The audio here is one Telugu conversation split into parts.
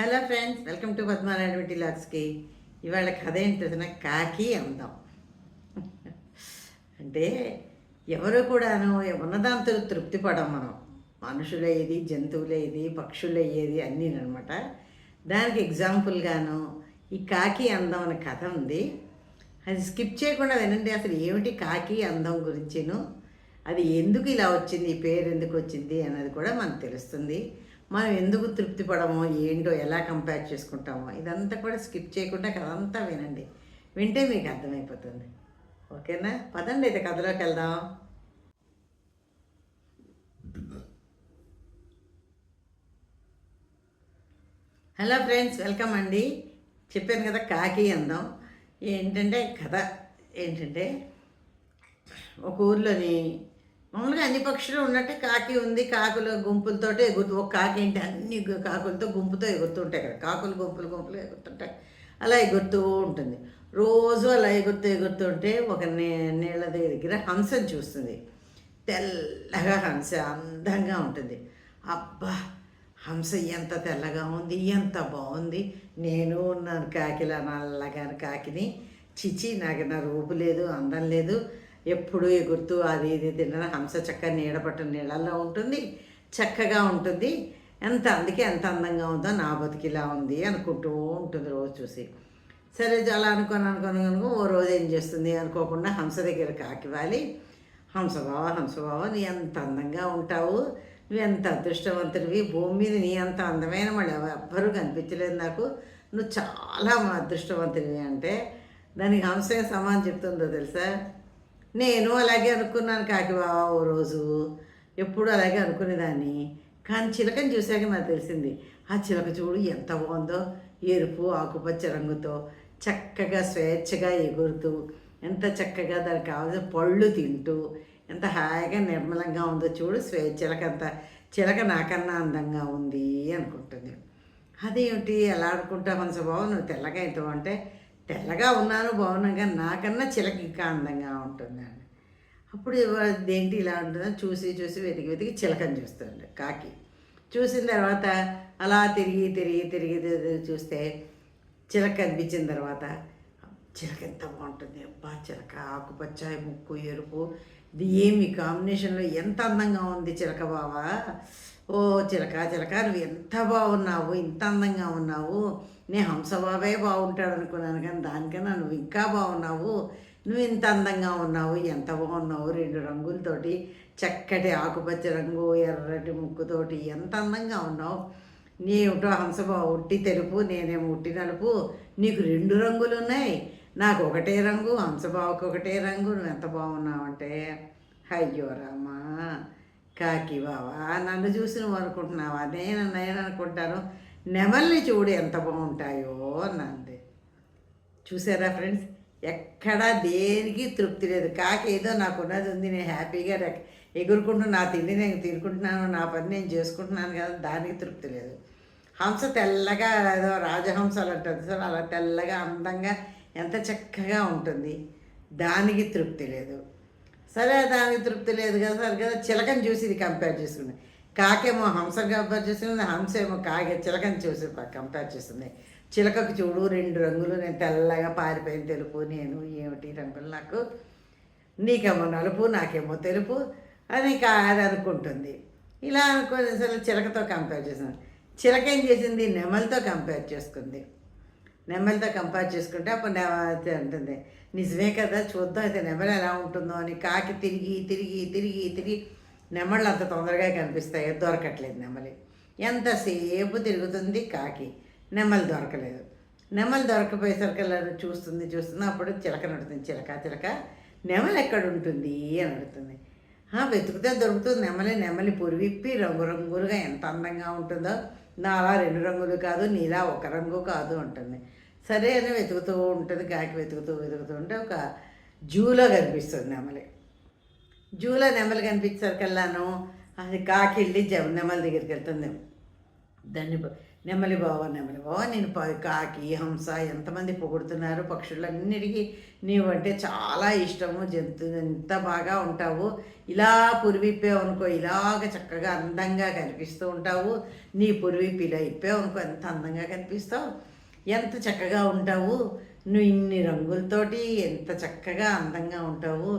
Hello friends welcome to Padmarayana లాక్స్కి ఇవాళ కథ ఏంటో కాకి అందం. అంటే ఎవరు కూడాను ఉన్నదాంతో తృప్తి పడం మనం. మనుషులయ్యేది జంతువులయ్యేది పక్షులయ్యేది అన్నీ అనమాట దానికి ఎగ్జాంపుల్గాను ఈ కాకి అందం అనే కథ ఉంది. అది స్కిప్ చేయకుండా వినండి అసలు ఏమిటి కాకి అందం గురించిను? అది ఎందుకు ఇలా వచ్చింది ఈ పేరు ఎందుకు వచ్చింది అన్నది కూడా మనకు తెలుస్తుంది. మనం ఎందుకు తృప్తి పడమో ఏంటో ఎలా కంపేర్ చేసుకుంటామో ఇదంతా కూడా స్కిప్ చేయకుండా కదంతా వినండి. వింటే మీకు అర్థమైపోతుంది. ఓకేనా? పదండి అయితే కథలోకి వెళ్దాం. హలో ఫ్రెండ్స్ వెల్కమ్ అండి. చెప్పాను కదా కాకి అందం. ఏంటంటే కథ ఏంటంటే ఒక ఊర్లోని మామూలుగా అన్ని పక్షులు ఉన్నట్టే కాకి ఉంది కాకుల గుంపులతోటి ఎగురుతూ ఒక కాకి ఏంటి అన్ని కాకులతో గుంపుతో ఎగురుతుంటాయి కదా. కాకులు గుంపులు గుంపులు ఎగురుతుంటాయి. అలా ఎగురుతూ ఉంటుంది. రోజు అలా ఎగురుతూ ఎగురుతుంటే ఒక నే నీళ్ళ దగ్గర హంసను చూస్తుంది. తెల్లగా హంస అందంగా ఉంటుంది. అబ్బా హంస ఎంత తెల్లగా ఉంది ఎంత బాగుంది. నేను ఉన్నాను కాకిలా నల్లగా కాకిని. చిచి నాకు నా రూపు లేదు అందం లేదు. ఎప్పుడు ఎగురుతూ అది ఇది తినడం హంస చక్కగా నీడ నీళ్ళల్లో ఉంటుంది చక్కగా ఉంటుంది. ఎంత అందుకే ఎంత అందంగా ఉందో నా బతికిలా ఉంది అనుకుంటూ ఉంటుంది రోజు చూసి. సరే అలా అనుకొని అనుకొని అనుకో ఓ రోజు ఏం చేస్తుంది అనుకోకుండా హంస దగ్గర కాకివాలి హంసబావ హంసబావ నీ ఎంత అందంగా ఉంటావు నువ్వు ఎంత అదృష్టవంతుడివి భూమి మీద నీ అంత అందమైన మళ్ళీ ఎవ్వరూ కనిపించలేదు నాకు. నువ్వు చాలా అదృష్టవంతుడివి అంటే దానికి హంస ఏం సమానం చెప్తుందో తెలుసా? నేను అలాగే అనుకున్నాను కాకి బావ ఓ రోజు. ఎప్పుడు అలాగే అనుకునేదాన్ని. కానీ చిలకని చూశాక నాకు తెలిసింది ఆ చిలక చూడు ఎంత బాగుందో. ఎరుపు ఆకుపచ్చ రంగుతో చక్కగా స్వేచ్ఛగా ఎగురుతూ ఎంత చక్కగా దానికి కావాల్సిన పళ్ళు తింటూ ఎంత హాయిగా నిర్మలంగా ఉందో చూడు. స్వే చిలక అంత చిలక నాకన్నా అందంగా ఉంది అనుకుంటుంది. అదేమిటి? ఎలా ఆడుకుంటా స్వభావం నువ్వు తెల్లగా అవుతావు అంటే తెల్లగా ఉన్నాను బాగున్నాగా నాకన్నా చిలక ఇంకా అందంగా ఉంటుందండి. అప్పుడు ఏంటి ఇలా ఉంటుందో చూసి చూసి వెతికి వెతికి చిలకని చూస్తుంది కాకి. చూసిన తర్వాత అలా తిరిగి తిరిగి తిరిగి తిరిగి చూస్తే చిలక కనిపించిన తర్వాత చిలక ఎంత బాగుంటుంది. అబ్బా చిలక ఆకుపచ్చ ముక్కు ఎరుపు. ఇది ఏమి కాంబినేషన్లో ఎంత అందంగా ఉంది చిలక బావా? ఓ చిలక చిలక నువ్వు ఎంత బాగున్నావు ఇంత అందంగా ఉన్నావు. నే హంసబాబే బాగుంటాడు అనుకున్నాను కానీ దానికన్నా నువ్వు ఇంకా బాగున్నావు. నువ్వు ఇంత అందంగా ఉన్నావు ఎంత బాగున్నావు రెండు రంగులతోటి. చక్కటి ఆకుపచ్చ రంగు ఎర్రటి ముక్కుతోటి ఎంత అందంగా ఉన్నావు. నీ ఒకటో హంసబాబు ఉట్టి తెలుపు నేనేమో ఉట్టి నలుపు. నీకు రెండు రంగులు ఉన్నాయి. నాకు ఒకటే రంగు హంసబాబుకి ఒకటే రంగు నువ్వు ఎంత బాగున్నావంటే అయ్యో రామా కాకి బావా నన్ను చూసి నువ్వు అనుకుంటున్నావా? నేను నేను అనుకుంటాను నెమల్ని చూడు ఎంత బాగుంటాయో అన్నది. చూసారా ఫ్రెండ్స్? ఎక్కడా దేనికి తృప్తి లేదు. కాకి ఏదో నాకు ఉన్నది ఉంది నేను హ్యాపీగా ఎగురుకుంటూ నా తిండి నేను తిరుకుంటున్నాను నా పని నేను చేసుకుంటున్నాను కదా దానికి తృప్తి లేదు. హంస తెల్లగా ఏదో రాజహంసలు అంటుంది సార్ అలా తెల్లగా అందంగా ఎంత చక్కగా ఉంటుంది. దానికి తృప్తి లేదు. సరే దానికి తృప్తి లేదు కదా సరే కదా? చిలకని చూసి ఇది కంపేర్ చేసుకుంది. కాకేమో హంస కంపేర్ చేసుకుంది హంస ఏమో కాకి చిలకని చూసి కంపేర్ చేస్తుంది చిలకకు చూడు రెండు రంగులు నేను తెల్లగా పారిపోయిన తెలుపు నేను ఏమిటి రంగులు నాకు? నీకేమో నలుపు నాకేమో తెలుపు అని కా అది అనుకుంటుంది. ఇలా అనుకునే సరే చిలకతో కంపేర్ చేసింది చిలక ఏం చేసింది? నెమలితో కంపేర్ చేసుకుంది. నెమలితో కంపేర్ చేసుకుంటే అప్పుడు నెమ అంటుంది. నిజమే కదా చూద్దాం అయితే నెమలి ఎలా ఉంటుందో అని కాకి తిరిగి తిరిగి తిరిగి తిరిగి నెమళ్ళు అంత తొందరగా కనిపిస్తాయి దొరకట్లేదు నెమలి. ఎంతసేపు తిరుగుతుంది కాకి? నెమలి దొరకలేదు. నెమలి దొరకపోయేసరికల్లా చూస్తుంది చూస్తుంది. అప్పుడు చిలక నడుతుంది. చిలక చిలక నెమలి ఎక్కడ ఉంటుంది? అని అడుగుతుంది. "ఆ, వెతుకుతే దొరుకుతుంది నెమలి. నెమలి పొరివిప్పి రంగు రంగులుగా ఎంత అందంగా ఉంటుందో. నాలా రెండు రంగులు కాదు నీలా ఒక రంగు కాదు అంటుంది. సరే అని వెతుకుతూ ఉంటుంది కాకి వెతుకుతూ వెతుకుతూ ఉంటే ఒక జూలో కనిపిస్తుంది నెమలి. జూలో నెమలి కనిపించేసరికల్లాను అది కాకి వెళ్ళి జమ నెమలి దగ్గరికి వెళ్తుంది. దాన్ని నెమలి బావ నెమలి బావ నేను ప- కాకి హంస ఎంతమంది పొగుడుతున్నారు పక్షులన్నిటికీ నీవంటే చాలా ఇష్టము జంతు ఎంత బాగా ఉంటావు ఇలా పురివిప్పావు అనుకో ఇలాగ చక్కగా అందంగా కనిపిస్తూ ఉంటావు నీ పురివిప్పి ఇలా ఇప్పావు అనుకో ఎంత అందంగా కనిపిస్తావు ఎంత చక్కగా ఉంటావు? నువ్వు ఇన్ని రంగులతోటి ఎంత చక్కగా అందంగా ఉంటావు?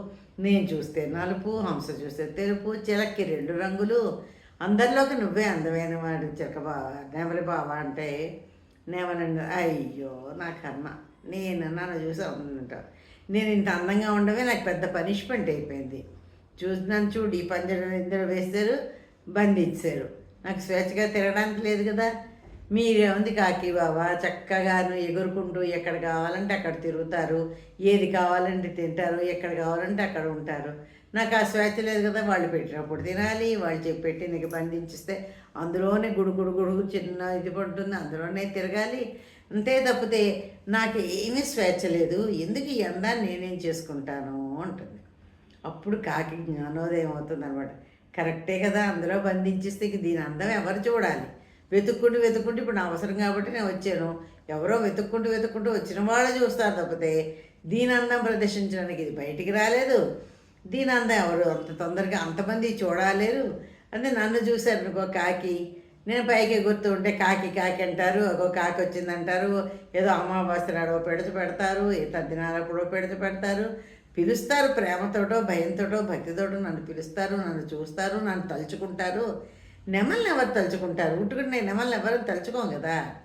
నేను చూస్తే నలుపు హంస చూస్తే తెలుపు చిలక్కి రెండు రంగులు. అందరిలోకి నువ్వే అందమైన వాడు చిలక బావ నెమలి బావ అంటే నేమనండి అయ్యో నా కర్మ. నేను నన్ను చూసి ఉంటావు నేను ఇంత అందంగా ఉండవే నాకు పెద్ద పనిష్మెంట్ అయిపోయింది. చూసినాను చూడు ఈ పంజరం ఇందులో వేస్తారు బంధించారు నాకు స్వేచ్ఛగా తిరగడానికి లేదు కదా. మీరేముంది కాకి బాబా చక్కగాను ఎగురుకుంటూ ఎక్కడ కావాలంటే అక్కడ తిరుగుతారు ఏది కావాలంటే తింటారు ఎక్కడ కావాలంటే అక్కడ ఉంటారు. నాకు ఆ స్వేచ్ఛ లేదు కదా వాళ్ళు పెట్టినప్పుడు తినాలి వాళ్ళు చెప్పి పెట్టింది బంధించిస్తే అందులోనే గుడు గుడుగు చిన్న ఇది పడుతుంది అందులోనే తిరగాలి. అంతే తప్పితే నాకు ఏమీ స్వేచ్ఛ లేదు ఎందుకు ఈ అందాన్ని నేనేం చేసుకుంటాను అంటుంది. అప్పుడు కాకి జ్ఞానోదయం అవుతుంది అనమాట కరెక్టే కదా అందులో బంధించిస్తే దీని అందం ఎవరు చూడాలి? వెతుక్కుంటూ వెతుక్కుంటూ ఇప్పుడు నా అవసరం కాబట్టి నేను వచ్చాను. ఎవరో వెతుక్కుంటూ వెతుక్కుంటూ వచ్చిన వాళ్ళు చూస్తారు తప్పితే దీని అందం ప్రదర్శించడానికి ఇది బయటికి రాలేదు. దీని అందం ఎవరు? అంత తొందరగా అంతమంది చూడలేరు. అంటే నన్ను చూశారు అనుకో కాకి. నేను పైకి గుర్తు ఉంటే కాకి కాకి అంటారు. ఒక కాకి వచ్చిందంటారు. ఏదో అమావాస్య నాడో పెడత పెడతారు. ఏ తద్దినాలప్పుడో పెడత పెడతారు. పిలుస్తారు ప్రేమతోటో భయంతోటో భక్తితోటో నన్ను పిలుస్తారు నన్ను చూస్తారు నన్ను తలుచుకుంటారు. నెమల్ని ఎవరు తలుచుకుంటారు? ఉట్టుకుంటే నెమల్ని ఎవరు తలుచుకోం కదా?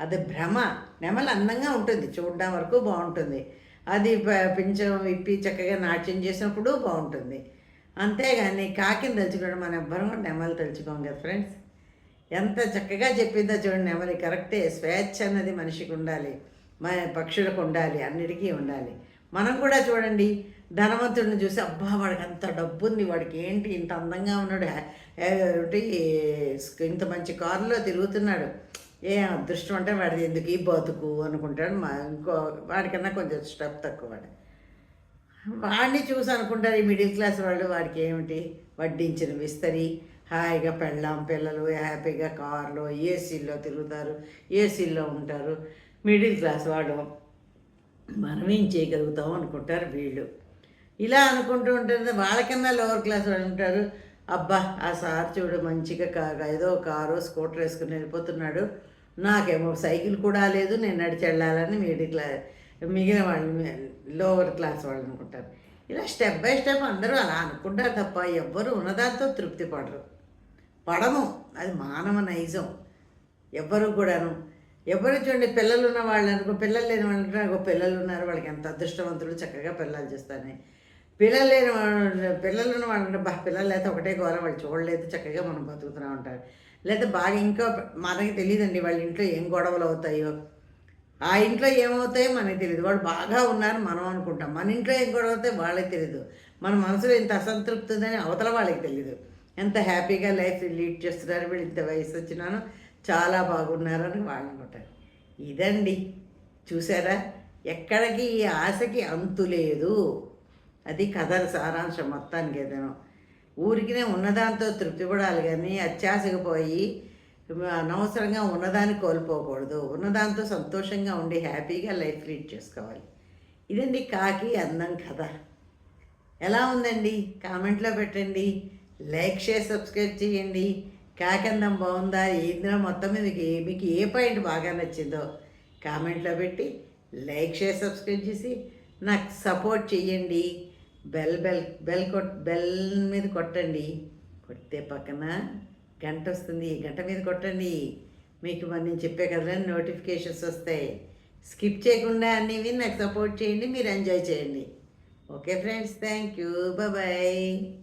అది భ్రమ. నెమలి అందంగా ఉంటుంది. చూడడం వరకు బాగుంటుంది. అది పింఛం విప్పి చక్కగా నాట్యం చేసినప్పుడు బాగుంటుంది. అంతేగాని కాకిని తలుచుకోవడం మనం ఎవ్వరం కూడా నెమలి తలుచుకోం కదా ఫ్రెండ్స్? ఎంత చక్కగా చెప్పిందో చూడండి నెమలి. కరెక్టే. స్వేచ్ఛ అన్నది మనిషికి ఉండాలి. మన పక్షులకు ఉండాలి. అన్నిటికీ ఉండాలి. మనం కూడా చూడండి ధనవంతుడిని చూసి అబ్బా వాడికి అంత డబ్బు ఉంది వాడికి ఏంటి ఇంత అందంగా ఉన్నాడు? హ్యా- ఇంత మంచి కారులో తిరుగుతున్నాడు. ఏ అదృష్టం అంటే వాడిది ఎందుకు ఈ బతుకు అనుకుంటాడు మా ఇంకో వాడికన్నా కొంచెం స్టెప్ తక్కువ వాడు. వాడిని చూసి అనుకుంటారు ఈ మిడిల్ క్లాస్ వాళ్ళు వాడికి ఏమిటి? వడ్డించిన విస్తరి హాయిగా పెళ్ళాం పిల్లలు హ్యాపీగా కార్లో ఏసీల్లో తిరుగుతారు ఏసీల్లో ఉంటారు. మిడిల్ క్లాస్ వాడు మనం ఏం చేయగలుగుతాం అనుకుంటారు వీళ్ళు. ఇలా అనుకుంటూ ఉంటుంది వాళ్ళకన్నా లోవర్ క్లాస్ వాళ్ళు ఉంటారు. అబ్బా ఆ సార్ చూడు మంచిగా కా ఏదో కారు స్కూటర్ వేసుకుని వెళ్ళిపోతున్నాడు. నాకేమో సైకిల్ కూడా లేదు నేను నడిచి వెళ్ళాలని మిడిల్ క్లాస్ మిగిలిన వాళ్ళు లోవర్ క్లాస్ వాళ్ళు అనుకుంటారు. ఇలా స్టెప్ బై స్టెప్ అందరూ అలా అనుకుంటారు తప్ప ఎవ్వరు ఉన్నదాంతో తృప్తి పడరు. పడము. అది మానవ నైజం. ఎవ్వరు కూడాను. ఎవరు చూడండి పిల్లలు ఉన్న వాళ్ళు అనుకో పిల్లలు లేని వాళ్ళు అనుకో, పిల్లలు ఉన్నారు వాళ్ళకి ఎంత అదృష్టవంతులు చక్కగా పిల్లలు చేస్తానే. పిల్లలు లేని వాళ్ళు పిల్లలు అయితే బా పిల్లలు లేకపోతే ఒకటే గోర వాళ్ళు చూడలేదు చక్కగా మనం బతుకుతూనే ఉంటారు. లేదా బాగా ఇంకా మనకి తెలియదండి వాళ్ళ ఇంట్లో ఏం గొడవలు అవుతాయో. ఆ ఇంట్లో ఏమవుతాయో మనకి తెలియదు వాళ్ళు బాగా ఉన్నారు మనం అనుకుంటాం. మన ఇంట్లో ఏం గొడవ అవుతాయో వాళ్ళకి తెలియదు మన మనసులో ఇంత అసంతృప్తి ఉందని అవతల వాళ్ళకి తెలియదు ఎంత హ్యాపీగా లైఫ్ లీడ్ చేస్తున్నారు వీళ్ళు ఇంత వయసు వచ్చినాను చాలా బాగున్నారని వాళ్ళు అనుకుంటారు. ఇదండి. చూసారా? ఎక్కడికి ఈ ఆశకి అంతు లేదు. అది కథల సారాంశం మొత్తానికి ఏదైనా. ఊరికినే ఉన్నదాంతో తృప్తి పడాలి కానీ అత్యాశకు పోయి అనవసరంగా ఉన్నదాన్ని కోల్పోకూడదు. ఉన్నదాంతో సంతోషంగా ఉండి హ్యాపీగా లైఫ్ లీడ్ చేసుకోవాలి. ఇదండి కాకి అందం కథ. ఎలా ఉందండి? కామెంట్లో పెట్టండి. లైక్ షేర్ సబ్స్క్రైబ్ చేయండి. కాకందం బాగుందా? ఏందినా మొత్తం మీదకి మీకు ఏ మీకు ఏ పాయింట్ బాగా నచ్చిందో కామెంట్లో పెట్టి లైక్ షేర్ సబ్స్క్రైబ్ చేసి నాకు సపోర్ట్ చేయండి. బెల్ బెల్ బెల్ కొట్ బెల్ మీద కొట్టండి. కొడితే పక్కన గంట వస్తుంది. గంట మీద కొట్టండి. మీకు మరి నేను చెప్పే కదా నోటిఫికేషన్స్ వస్తాయి. స్కిప్ చేయకుండా అన్నీ నాకు సపోర్ట్ చేయండి మీరు ఎంజాయ్ చేయండి. Okay friends thank you. Bye.